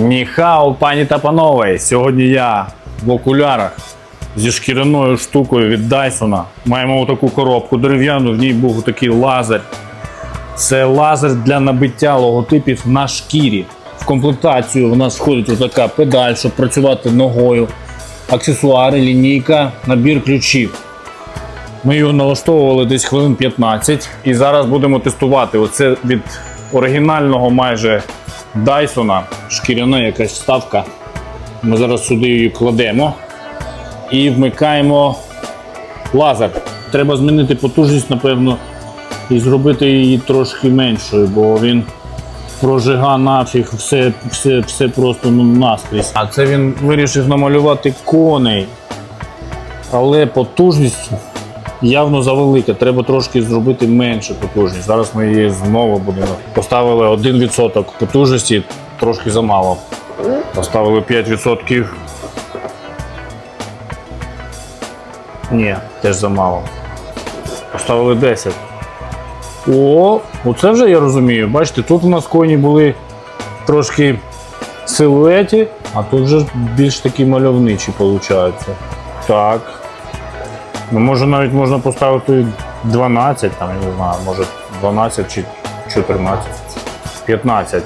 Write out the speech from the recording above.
Ніхау, пані та панове! Сьогодні я в окулярах зі шкіряною штукою від Dyson. Маємо таку коробку дерев'яну, в ній був такий лазер. Це лазер для набиття логотипів на шкірі. В комплектацію у нас входить така педаль, щоб працювати ногою, аксесуари, лінійка, набір ключів. Ми його налаштовували десь хвилин 15 і зараз будемо тестувати. Оце від оригінального майже Dyson, шкіряна якась вставка. Ми зараз сюди її кладемо і вмикаємо лазер. Треба змінити потужність, напевно, і зробити її трошки меншою, бо він прожига нафіг все, все, все просто ну, наскрізь. А це він вирішив намалювати коней. Але потужність явно завелика. Треба трошки зробити менше потужність. Зараз ми її знову будемо. Поставили 1% потужності, трошки замало. Поставили 5%. Ні, теж замало. Поставили 10. О, оце вже я розумію. Бачите, тут у нас коні були трошки силуеті, а тут вже більш такі мальовничі виходить. Так. Ну, може навіть можна поставити 12, там, я не знаю, може 12 чи 14. 15.